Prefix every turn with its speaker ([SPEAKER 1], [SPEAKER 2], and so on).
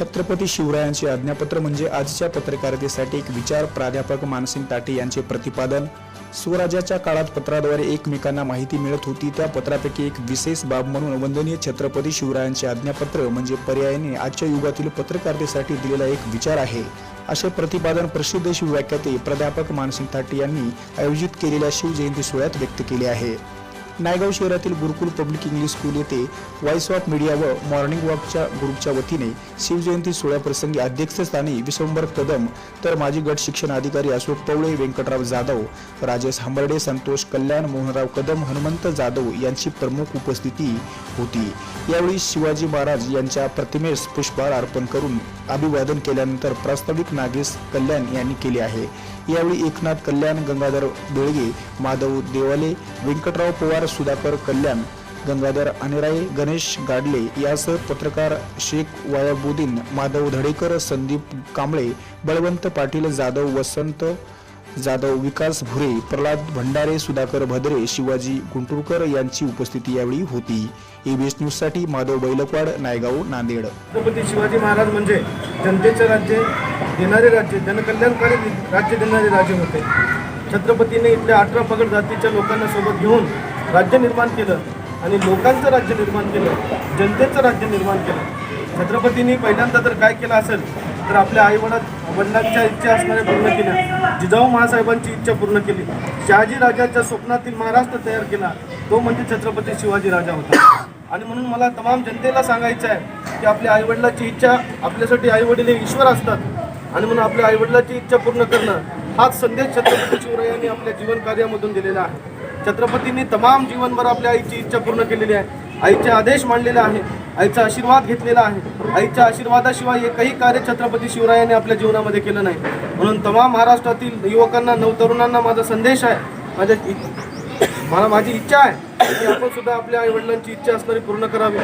[SPEAKER 1] छत्रपती शिवरायांचे आज्ञापत्र म्हणजे आजच्या पत्रकारितेसाठी एक विचार प्राध्यापक मानसिंग ताटे यांचे प्रतिपादन. स्वराज्याच्या काळात पत्राद्वारे एकमेकांना माहिती मिळत होती त्या पत्रापैकी एक विशेष बाब म्हणून वंदनीय छत्रपती शिवरायांचे आज्ञापत्र म्हणजे पर्यायाने आजच्या युगातील पत्रकारितेसाठी दिलेला एक विचार आहे. असे प्रतिपादन प्रसिद्ध शिवव्याख्याते प्राध्यापक मानसिंग ताटे यांनी आयोजित केलेल्या शिवजयंती सोहळ्यात व्यक्त केले आहे. नायगाव शहरातील गुरुकुल पब्लिक इंग्लिश स्कूल येथे व्हॉइस ऑफ मीडिया व मॉर्निंग वॉकच्या ग्रुपच्या वतीने शिवजयंती सोहळ्याप्रसंगी अध्यक्षस्थानी विश्वंभर कदम तर माजी गट शिक्षण अधिकारी अशोक पवळे व्यंकटराव जाधव राजेश हंबर्डे संतोष कल्याण मोहनराव कदम हनुमंत जाधव यांची प्रमुख उपस्थिती होती. यावेळी शिवाजी महाराज यांच्या प्रतिमेस पुष्पहार अर्पण करून अभिवादन केल्यानंतर प्रास्ताविक नागेश कल्याण यांनी केले आहे. यावेळी एकनाथ कल्याण गंगाधर बेळगे माधव देवाले व्यंकटराव पवार सुधाकर कल्याण गंगाधर अनिराई गणेश गाडले यासह पत्रकार शेख वायाबुद्दीन माधव धडेकर संदीप कांबळे बळवंत पाटील जाधव वसंत जाधव विकास भुरे प्रल्हाद भंडारे सुधाकर भद्रे शिवाजी गुंटुरकर यांची उपस्थिती यावेळी होती. एबीएस न्यूजसाठी माधव बैलकवाड नायगाव नांदेड.
[SPEAKER 2] छत्रपती शिवाजी महाराज म्हणजे जनतेचे राज्य देणारे राज्य जनकल्याणकारी राज्य देणारे राजे होते. छत्रपतीने इथल्या अठरा पगड जातीच्या लोकांना सोबत घेऊन राज्य निर्माण केलं आणि लोकांचं राज्य निर्माण केलं जनतेचं राज्य निर्माण केलं. छत्रपतींनी पहिल्यांदा जर काय केलं असेल तर आपल्या आईवडा वडिलांच्या इच्छा असणाऱ्या पूर्ण केल्या. जिजाऊ महासाहेबांची इच्छा पूर्ण केली. शहाजी राजाच्या स्वप्नातील महाराष्ट्र तयार केला. तो म्हणजे छत्रपती शिवाजी राजा होता. आणि म्हणून मला तमाम जनतेला सांगायचं आहे की आपल्या आईवडिलाची इच्छा आपल्यासाठी आईवडील हे ईश्वर असतात. आणि म्हणून आपल्या आईवडिलाची इच्छा पूर्ण करणं हाच संदेश छत्रपती शिवरायांनी आपल्या जीवन कार्यामधून दिलेला आहे. छत्रपतींनी तमाम जीवनभर आपल्या आईची इच्छा पूर्ण केलेली आहे. आईचे आदेश मांडलेले आहे. आईचा आशीर्वाद घेतलेला आहे. आईच्या आशीर्वादाशिवाय एकही कार्य छत्रपती शिवरायाने आपल्या जीवनामध्ये केलं नाही. म्हणून तमाम महाराष्ट्रातील युवकांना नवतरुणांना माझा संदेश आहे. माझ्या इ- मला माझी इच्छा आहे की आपण सुद्धा आपल्या आईवडिलांची इच्छा असणारी पूर्ण करावी.